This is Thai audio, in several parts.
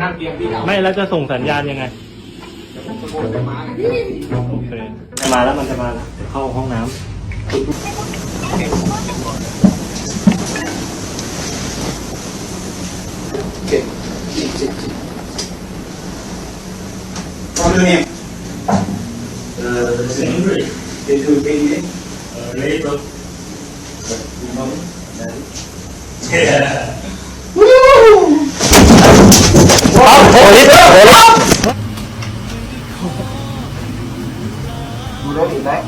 นั่งเตียงพี่เอาไม่แล้วจะส่งสัญญาณยังไงเดี๋ยวผมตะโกนไปมาไงโอเคจะมาแล้วมันจะมาแล้วเดี๋ยวเข้าห้องน้ำ What's your name? Uh, Henry. Henry Henry. Uh, Labor. Yeah. โอ้ยโอ้ย You ready, back?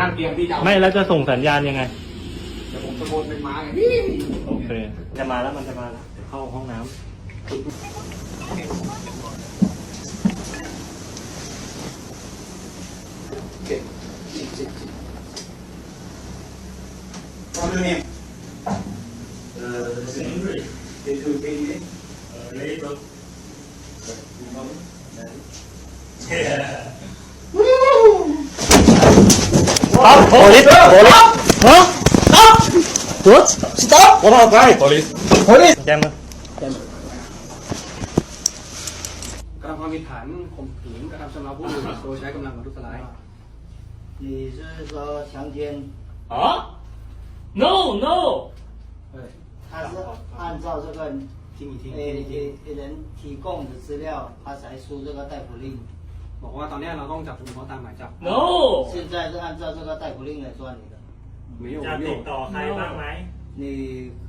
นั่งเตียงพี่เอาไม่แล้วจะส่งสัญญาณยังไง เดี๋ยวผมตะโกนไปมาไงโอเค จะมาแล้วมันจะมาแล้วเดี๋ยวเข้าห้องน้ำ What's your name? Uh, Henry. Henry Henry. Uh, Labor. Yeah. ครับโอ้ยโอ้ยฮะ What? Stop! What about guy? Police. Police. แจ้งมากระทำความผิดฐานข่มขืนกระทำชำเราผู้อื่นโดยใช้กำลังประทุษร้าย 你是说强奸？อ๋อ no no เฮ้ย 他是按照这个 ทิ้งอีกทิ้ง 诶 ทิ้งอีกทิ้ง 诶人提供的资料，他才出这个逮捕令。 บอกว่าตอนเนี้ยเราต้องจับกุมเขาตามหมายจับ no 现在是按照这个逮捕令来抓你的。 ไม่อยู่ จะ ไม่อ ติ ยู่ ดต่อใครบ้างไหม 你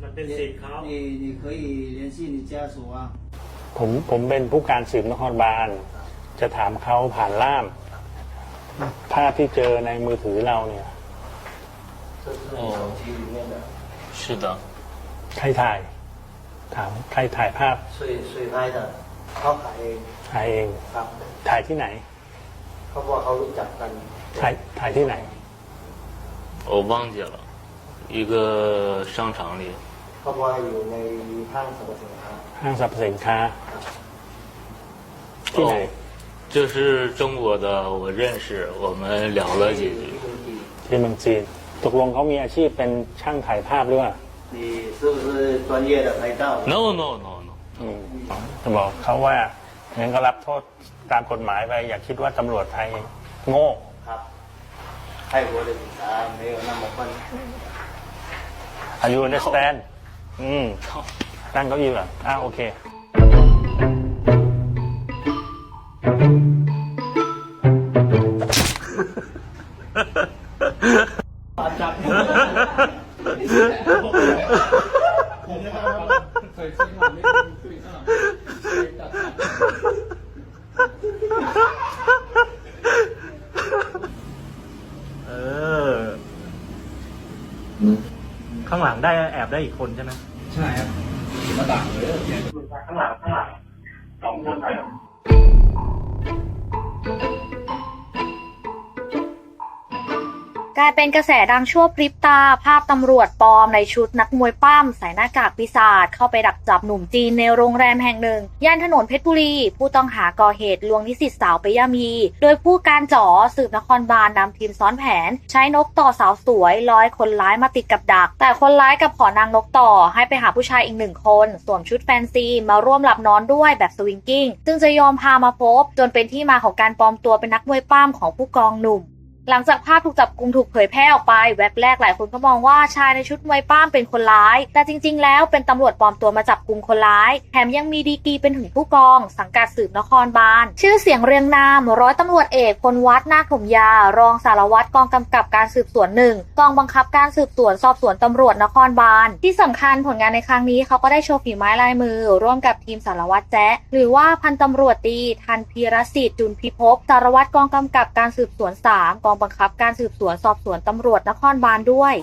มันเป็นสิทธิ์เขา 你你可以联系你家属啊。 ผมผมเป็นผู้การสืบนครบาล จะถามเขาผ่านล่าม ภาพที่เจอในมือถือเราเนี่ย 这是你手机里面的，是的ใครถ่าย ถามใครถ่ายภาพ 谁谁拍的？เขาขายเอง ถ่ายเอง ครับ ถ่ายที่ไหน เขาบอกเขารู้จักกัน ถ่ายถ่ายที่ไหน 我忘记了，一个商场里。 เขาบอกว่าอยู่ในห้างสรรพสินค้า ห้างสรรพสินค้า ที่ไหน 哦， 这是中国的，我认识，我们聊了几句。 ที่เมืองจีน ตกลงเขามีอาชีพเป็นช่างถ่ายภาพหรือเปล่า 你是不是专业的拍照？ No no no no， อืมจะบอกเขาว่างั้นก็รับโทษตามกฎหมายไป อย่าคิดว่าตำรวจไทยโง่ ครับ泰国的警察没有那么笨。 Are you understand อืมตั้งเก้าอี้เหรออ่าโอเค เออ ข้างหลังได้แอบได้อีกคนใช่ไหมใช่ครับมาด่าเลยข้างหลัง กลายเป็นกระแสดังชั่วพริบตา ภาพตำรวจปลอมในชุดนักมวยปั้มใส่หน้ากากปีศาจเข้าไปดักจับหนุ่มจีนในโรงแรมแห่งหนึ่ง ย่านถนนเพชรบุรี ผู้ต้องหาก่อเหตุลวงนิสิตสาวไปย่ำยีโดยผู้การจ๋อสืบนครบาลนำทีมซ้อนแผน ใช้นกต่อสาวสวยร้อยคนร้ายมาติดกับดัก แต่คนร้ายกับขอนางนกต่อให้ไปหาผู้ชายอีกหนึ่งคนสวมชุดแฟนซีมาร่วมหลับนอนด้วยแบบสวิงกิ้งจึงจะยอมพามาพบ จนเป็นที่มาของการปลอมตัวเป็นนักมวยปั้มของผู้กองหนุ่ม หลังจากภาพถูกจับกลุมถูกเผยแพร่ออกไปแว็บแรกหลายคนก็มองว่าชายในชุดมวยป้ามเป็นคนร้าย แต่จริง ๆ แล้วเป็นตำรวจปลอมตัวมาจับกลุมคนร้าย แถมยังมีดีกรีเป็นถึงผู้กอง สังกัดสืบนครบาล ชื่อเสียงเรียงนามร้อยตำรวจเอกพลวัฒน์นาคถมยา รองสารวัตรกองกำกับการสืบสวนหนึ่งกองบังคับการสืบสวนสอบสวนตำรวจนครบาล ที่สำคัญผลงานในครั้งนี้เขาก็ได้โชว์ฝีไม้ลายมือ ร่วมกับทีมสารวัตรแจ๊หรือว่าพันตำรวจตีทันพีรสิทธิ์จุนพิภพสารวัตรกองกำกับการสืบสวน3กองบังคับการสืบสวนสอบสวนตำรวจนครบาลด้วย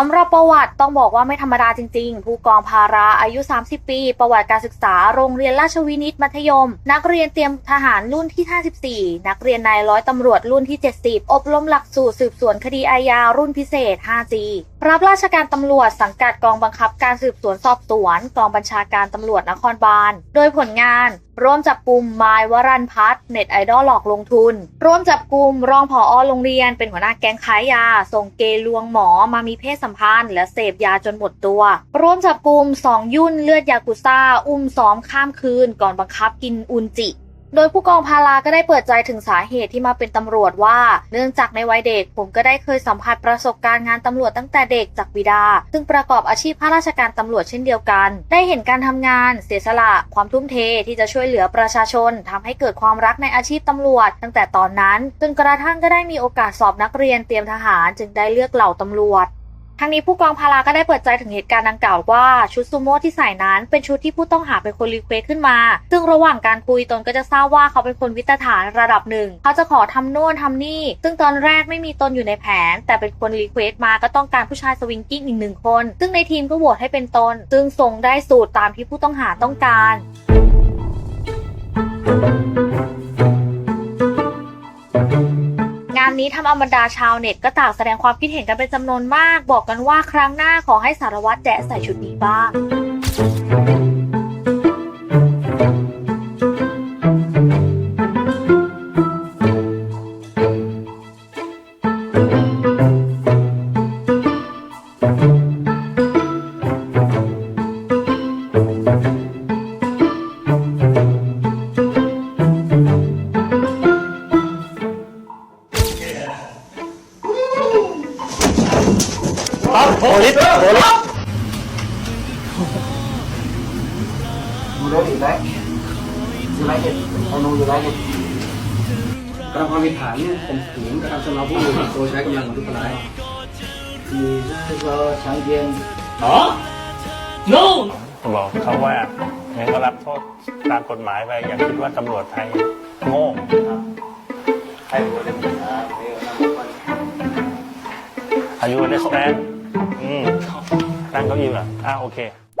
สำหรับประวัติต้องบอกว่าไม่ธรรมดาจริงๆ ผู้กองภาราอายุ 30 ปี ประวัติการศึกษาโรงเรียนราชวินิตมัธยม นักเรียนเตรียมทหารรุ่นที่ 54 นักเรียนนายร้อยตำรวจรุ่นที่ 70 อบรมหลักสูตรสืบสวนคดีอาญารุ่นพิเศษ 5G รับราชการตำรวจสังกัดกองบังคับการสืบสวนสอบสวน กองบัญชาการตำรวจนครบาล โดยผลงาน ร่วมจับกลุ่มมายวรันพัฒน์เน็ตไอดอลหลอกลงทุน ร่วมจับกลุ่มรองผอโรงเรียนเป็นหัวหน้าแก๊งขายยา ส่งเกลวงหมอมามีเพศสัมพันธ์ และเสพยาจนหมดตัว ร่วมจับกลุ่มสองยุ่นเลือดยากุซ่า อุ้มซ้อมข้ามคืน ก่อนบังคับกินอุนจิ โดยผู้กองพาราก็ได้เปิดใจถึงสาเหตุที่มาเป็นตำรวจว่า เนื่องจากในวัยเด็กผมก็ได้เคยสัมผัสประสบการณ์งานตำรวจตั้งแต่เด็กจากบิดา ซึ่งประกอบอาชีพข้าราชการตำรวจเช่นเดียวกัน ได้เห็นการทำงาน เสียสละความทุ่มเทที่จะช่วยเหลือประชาชนทำให้เกิดความรักในอาชีพตำรวจ ตั้งแต่ตอนนั้นจนกระทั่งก็ได้มีโอกาสสอบนักเรียนเตรียมทหาร จึงได้เลือกเหล่าตำรวจ ทั้งนี้ผู้กองพาราก็ได้เปิดใจถึงเหตุการณ์ดังกล่าวว่าชุดซูโม่ที่ใส่นั้นเป็นชุดที่ผู้ต้องหาเป็นคนรีเควสขึ้นมา ซึ่งระหว่างการคุยตนก็จะทราบว่าเขาเป็นคนวิตฐานระดับหนึ่ง เขาจะขอทำโน่นทำนี่ ซึ่งตอนแรกไม่มีตนอยู่ในแผน แต่เป็นคนรีเควสมาก็ต้องการผู้ชายสวิงกิ้งอีกหนึ่งคน ซึ่งในทีมก็โหวตให้เป็นตน ซึ่งทรงได้สูตรตามที่ผู้ต้องหาต้องการงา นี้ทำเอาบรรดาชาวเน็ตก็ต่างแสดงความคิดเห็นกันเป็นจำนวนมาก บอกกันว่าครั้งหน้าขอให้สารวัตรแจะใส่ชุดนี้บ้าง ยูไนเต็ดไอโนยูไนเต็ดกระทำความผิดฐานเนี่ยข่มขืนกระทำชำเราผู้อื่นโดยใช้กำลังของทุกร้ายคือเจอช้างเยนหรอ no บอกเขาว่างั้นก็รับโทษตามกฎหมายไปอย่าคิดว่าตำรวจไทยโง่ครับใครรู้ได้ไหมครับอายุได้แสดงอืมนั่งเก้าอี้เหรออ่าโอเค